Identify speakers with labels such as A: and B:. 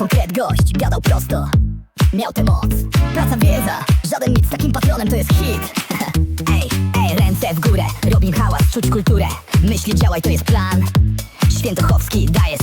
A: konkret gość, gadał prosto. Miał tę moc, praca, wiedza. Żaden nic z takim patronem to jest hit. Ej, ej, ręce w górę. Robin hałas, czuć kulturę. Myśli, działaj, to jest plan. Świętochowski daje